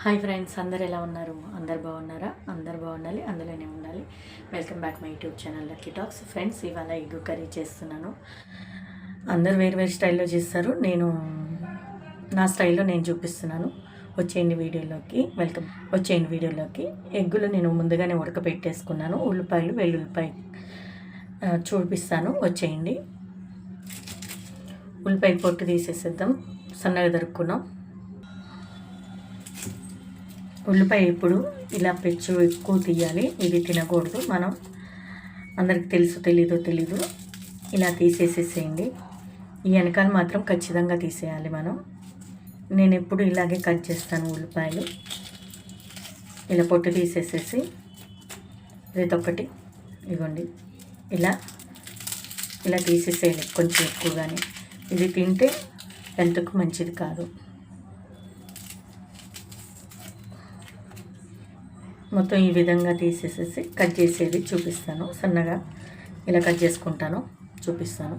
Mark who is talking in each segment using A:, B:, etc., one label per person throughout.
A: Hi friends అందరు ఎలా ఉన్నారు? అందరు బాగున్నారా? అందరు బాగుండాలి అందులోనే ఉండాలి. Welcome back my YouTube channel lucky talks friends ఇవాళ ఎగ్ కర్రీ చేస్తున్నాను. అందరు వేరు వేరు స్టైల్లో చేస్తారు. నేను నా స్టైల్లో నేను చూపిస్తున్నాను. వచ్చేయండి వీడియోలోకి. వెల్కమ్ వచ్చేయండి వీడియోలోకి. ఎగ్గులు నేను ముందుగానే ఉడకబెట్టేసుకున్నాను ఉల్లిపాయలు వెల్లుల్లిపాయ చూపిస్తాను. వచ్చేయండి. ఉల్లిపాయ పొట్టు తీసేసేద్దాం. సన్నగా దొరుకున్నాం ఉల్లిపాయ ఇప్పుడు ఇలా పెచ్చు ఎక్కువ తీయాలి. ఇది తినకూడదు. మనం అందరికి తెలుసు తెలీదో తెలీదు. ఇలా తీసేసేసేయండి. ఈ వెనకాల మాత్రం ఖచ్చితంగా తీసేయాలి మనం. నేను ఎప్పుడు ఇలాగే కట్ చేస్తాను ఉల్లిపాయలు. ఇలా పొట్టు తీసేసేసి ప్రతి ఒక్కటి ఇవ్వండి ఇలా ఇలా తీసేసేయాలి కొంచెం ఎక్కువగానే. ఇది తింటే హెల్త్కు మంచిది కాదు. మొత్తం ఈ విధంగా తీసేసేసి కట్ చేసేది చూపిస్తాను. సన్నగా ఇలా కట్ చేసుకుంటాను. చూపిస్తాను.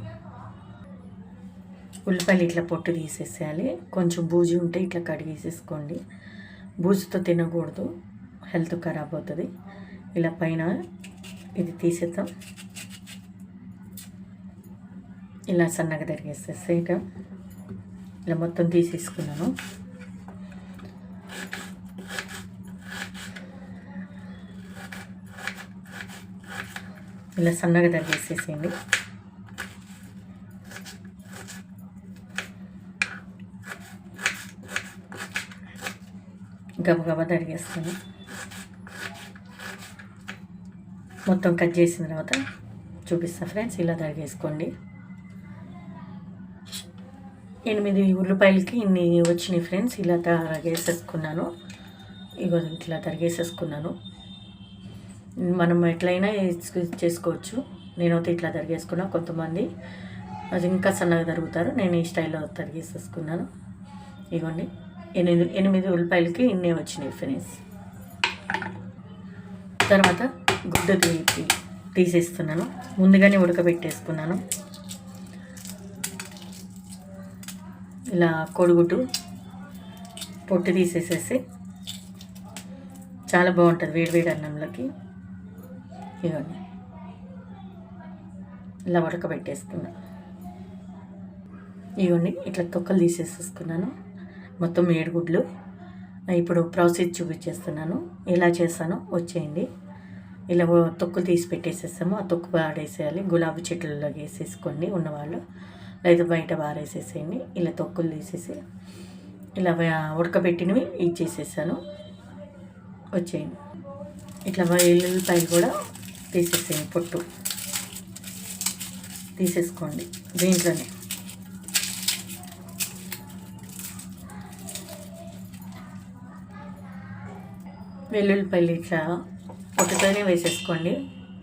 A: ఉల్లిపాయలు ఇట్లా పొట్టు తీసేసేయాలి. కొంచెం బూజు ఉంటే ఇట్లా కడిగేసేసుకోండి బూజుతో తినకూడదు. హెల్త్ ఖరాబ్ అవుతుంది. ఇలా పైన ఇది తీసేద్దాం. ఇలా సన్నగా తరిగేసేసేయటం ఇక ఇలా మొత్తం తీసేసుకున్నాను. ఇలా సన్నగా తరిగేసేసేయండి. గబగబా తరిగేస్తాను. మొత్తం కట్ చేసిన తర్వాత చూపిస్తా ఫ్రెండ్స్ ఇలా తరిగేసుకోండి. ఎనిమిది ఉల్లిపాయలకి ఇన్ని వచ్చినాయి ఫ్రెండ్స్ ఇలా తరిగేసేసుకున్నాను. ఇగో ఇట్లా తరిగేసేసుకున్నాను. మనం ఎట్లయినా చేసుకోవచ్చు. నేనైతే ఇట్లా తరిగేసుకున్నా కొంతమంది. అది ఇంకా సన్నగా తరుగుతారు. నేను ఈ స్టైల్లో తరిగేసేసుకున్నాను. ఇవ్వండి ఎనిమిది ఎనిమిది ఉల్లిపాయలకి ఇన్నే వచ్చినాయి ఫ్రెండ్స్ తర్వాత గుడ్డు తీపి తీసేస్తున్నాను. ముందుగానే ఉడకబెట్టేసుకున్నాను. ఇలా కోడిగుడ్డు పొట్టు తీసేసేసి చాలా బాగుంటుంది వేడివేడి అన్నంలోకి. ఇవన్నీ ఇలా ఉడకబెట్టేసుకున్నా ఇవన్నీ ఇట్లా తొక్కలు తీసేసేసుకున్నాను. మొత్తం ఏడుగుడ్లు ఇప్పుడు ప్రాసెస్ చూపించేస్తున్నాను. ఎలా చేస్తానో వచ్చేయండి. ఇలా తొక్కులు తీసి పెట్టేసేస్తాము ఆ తొక్కు ఆడేసేయాలి గులాబీ చెట్లలో వేసేసుకోండి ఉన్నవాళ్ళు. లేదా బయట వారేసేసేయండి. ఇలా తొక్కులు తీసేసి ఇలా ఉడకబెట్టినవి ఇచ్చేసేసాను. వచ్చేయండి. ఇట్లా ఎల్లుల్లిపాయలు కూడా తీసేసేయండి పొట్టు. తీసేసుకోండి దీంట్లోనే. వెల్లుల్లిపాయలు ఇట్లా పొట్టుతోనే వేసేసుకోండి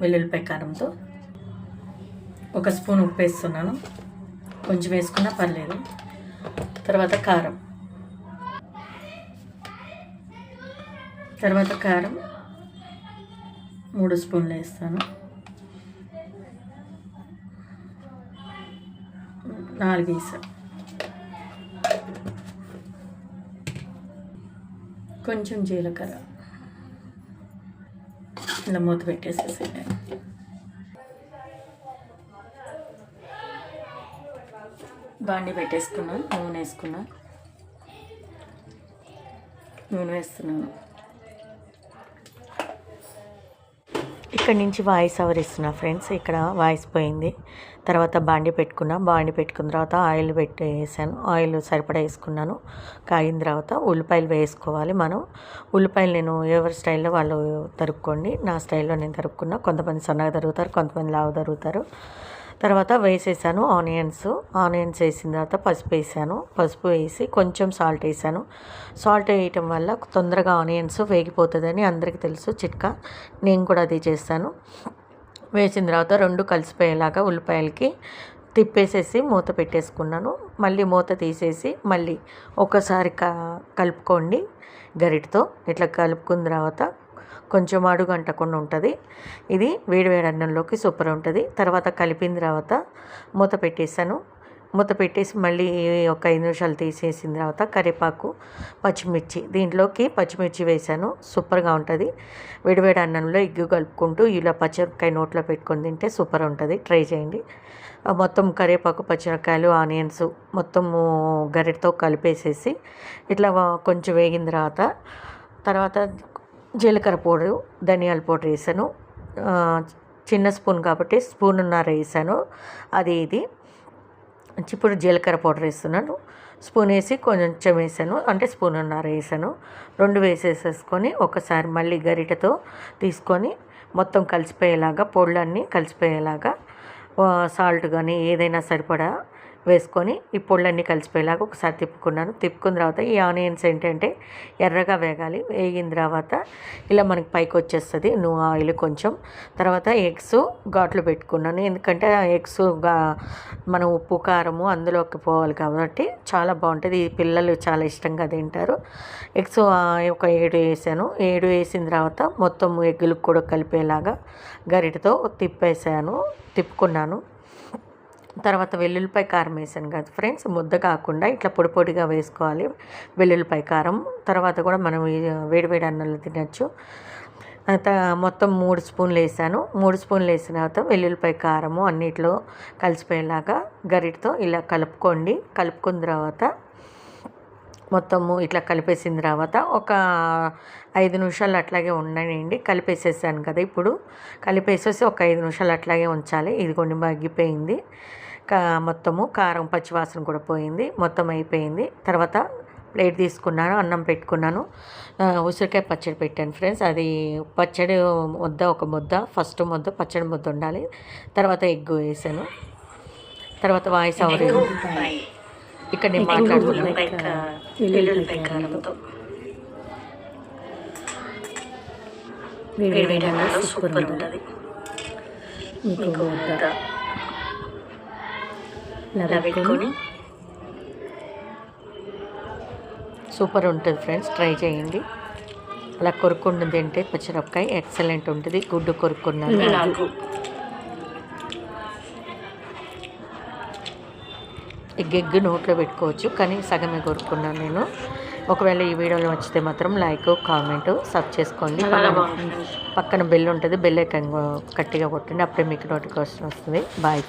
A: వెల్లుల్లిపాయ కారంతో. ఒక స్పూన్ ఉప్పు వేస్తున్నాను కొంచెం వేసుకున్నా పర్లేదు. తర్వాత కారం. తర్వాత కారం మూడు స్పూన్లు వేస్తాను. నాలుగు వేసాను కొంచెం జీలకర్ర. ఇలా మూత పెట్టేసేసి బాండి పెట్టేసుకున్నాను నూనె వేసుకున్నాను నూనె వేస్తున్నాను. ఇక్కడ నుంచి వాయిస్ అవర్ ఇస్తున్నా ఫ్రెండ్స్. ఇక్కడ వాయిస్ పోయింది. తర్వాత బాండి పెట్టుకున్నా. బాండి పెట్టుకున్న తర్వాత ఆయిల్ పెట్టి వేసాను ఆయిల్ సరిపడా వేసుకున్నాను. కాగిన తర్వాత ఉల్లిపాయలు వేసుకోవాలి మనం. ఉల్లిపాయలు నేను ఎవరి స్టైల్లో వాళ్ళు తరుక్కోండి. నా స్టైల్లో నేను తరుక్కున్నా. కొంతమంది సన్నగా తరుగుతారు కొంతమంది లావు తరుగుతారు. తర్వాత వేసేసాను ఆనియన్స్. ఆనియన్స్ వేసిన తర్వాత పసుపు వేసాను. పసుపు వేసి కొంచెం సాల్ట్ వేసాను. సాల్ట్ వేయటం వల్ల తొందరగా ఆనియన్స్ వేగిపోతుందని అందరికీ తెలుసు చిట్కా. నేను కూడా అది చేస్తాను. వేసిన తర్వాత రెండు కలిసిపోయేలాగా ఉల్లిపాయలకి తిప్పేసేసి మూత పెట్టేసుకున్నాను. మళ్ళీ మూత తీసేసి మళ్ళీ ఒకసారి క కలుపుకోండి గరిటతో. ఇట్లా కలుపుకున్న తర్వాత కొంచెం అడుగు అంటకుండా ఉంటుంది. ఇది వేడి వేడి అన్నంలోకి సూపర్ ఉంటుంది. తర్వాత కలిపిన తర్వాత మూత పెట్టేసాను మూత పెట్టేసి మళ్ళీ ఒక ఐదు నిమిషాలు తీసేసిన తర్వాత కరివేపాకు పచ్చిమిర్చి దీంట్లోకి పచ్చిమిర్చి వేసాను. సూపర్గా ఉంటుంది. విడివేడి అన్నంలో ఎగ్గు కలుపుకుంటూ ఇలా పచ్చిమిరపకాయ నోట్లో పెట్టుకొని తింటే సూపర్ ఉంటుంది. ట్రై చేయండి. మొత్తం కరివేపాకు పచ్చిమిరపకాయలు ఆనియన్స్ మొత్తము గరిటతో కలిపేసేసి ఇట్లా కొంచెం వేగిన తర్వాత తర్వాత జీలకర్ర పౌడరు ధనియాల పౌడర్ వేసాను. చిన్న స్పూన్ కాబట్టి స్పూన్ స్పూన్నర వేసాను. అది ఇది. ఇప్పుడు జీలకర్ర పౌడర్ వేస్తున్నాను. స్పూన్ వేసి కొంచెం వేసాను. అంటే స్పూన్ స్పూన్నర వేసాను. రెండు వేసేసేసుకొని ఒకసారి మళ్ళీ గరిటతో తీసుకొని మొత్తం కలిసిపోయేలాగా పొళ్ళన్నీ కలిసిపోయేలాగా సాల్ట్ కానీ ఏదైనా సరిపడా వేసుకొని ఈ పొళ్ళన్నీ కలిసిపోయేలాగా ఒకసారి తిప్పుకున్నాను. తిప్పుకున్న తర్వాత ఈ ఆనియన్స్ ఏంటంటే ఎర్రగా వేగాలి. వేగిన తర్వాత ఇలా మనకి పైకి వచ్చేస్తుంది. నువ్వు ఆయిల్ కొంచెం. తర్వాత ఎగ్స్ ఘాట్లు పెట్టుకున్నాను. ఎందుకంటే ఆ ఎగ్స్గా మనం ఉప్పు కారము అందులోకి పోవాలి కాబట్టి చాలా బాగుంటుంది. ఈ పిల్లలు చాలా ఇష్టంగా తింటారు. ఎగ్స్ ఒక ఏడు వేసాను. ఏడు వేసిన తర్వాత మొత్తం ఎగ్గులకు కూడా కలిపేలాగా గరిటతో తిప్పేసాను తిప్పుకున్నాను. తర్వాత వెల్లుల్లిపాయ కారం వేసాను కదా ఫ్రెండ్స్ ముద్ద కాకుండా ఇట్లా పొడి పొడిగా వేసుకోవాలి. వెల్లుల్లిపాయ కారం తర్వాత కూడా మనం వేడివేడి అన్నంలో తినచ్చు. మొత్తం మూడు స్పూన్లు వేసాను. మూడు స్పూన్లు వేసిన తర్వాత వెల్లుల్లిపాయ కారము అన్నిట్లో కలిసిపోయేలాగా గరిటతో ఇలా కలుపుకోండి. కలుపుకున్న తర్వాత మొత్తము ఇట్లా కలిపేసిన తర్వాత ఒక ఐదు నిమిషాలు అట్లాగే ఉండనండి కలిపేసేసాను కదా ఇప్పుడు. కలిపేసేసి ఒక ఐదు నిమిషాలు అట్లాగే ఉంచాలి. ఇది కొన్ని మగ్గిపోయింది. కా మొత్తము కారం పచ్చివాసన కూడా పోయింది. మొత్తం అయిపోయింది. తర్వాత ప్లేట్ తీసుకున్నాను అన్నం పెట్టుకున్నాను. ఉసిరికాయ పచ్చడి పెట్టాను ఫ్రెండ్స్. అది పచ్చడి ముద్ద ఒక ముద్ద ఫస్ట్ ముద్ద పచ్చడి ముద్ద ఉండాలి. తర్వాత ఎగ్ వేసాను. తర్వాత వాయిస్ అవర్ ఇక్కడ నేను మాట్లాడుతున్నాను
B: వేడి వేడి సూపర్ ఉంటుంది. పెట్టుకొని
A: సూపర్ ఉంటుంది ఫ్రెండ్స్ ట్రై చేయండి. అలా కొరుక్కుండా తింటే పచ్చిమిరపకాయ ఎక్సలెంట్ ఉంటుంది. గుడ్డు కొరుక్కున్నాను ఎగ్ ఎగ్ నోట్లో పెట్టుకోవచ్చు కానీ సగమే కొరుక్కున్నాను నేను. ఒకవేళ ఈ వీడియోలో వచ్చితే మాత్రం లైక్ కామెంట్ సబ్ చేసుకోండి. పక్కన బెల్ ఉంటుంది బెల్ ఐకాన్ గట్టిగా కొట్టండి అప్పుడే మీకు నోటిఫికేషన్ వస్తుంది. బాయ్.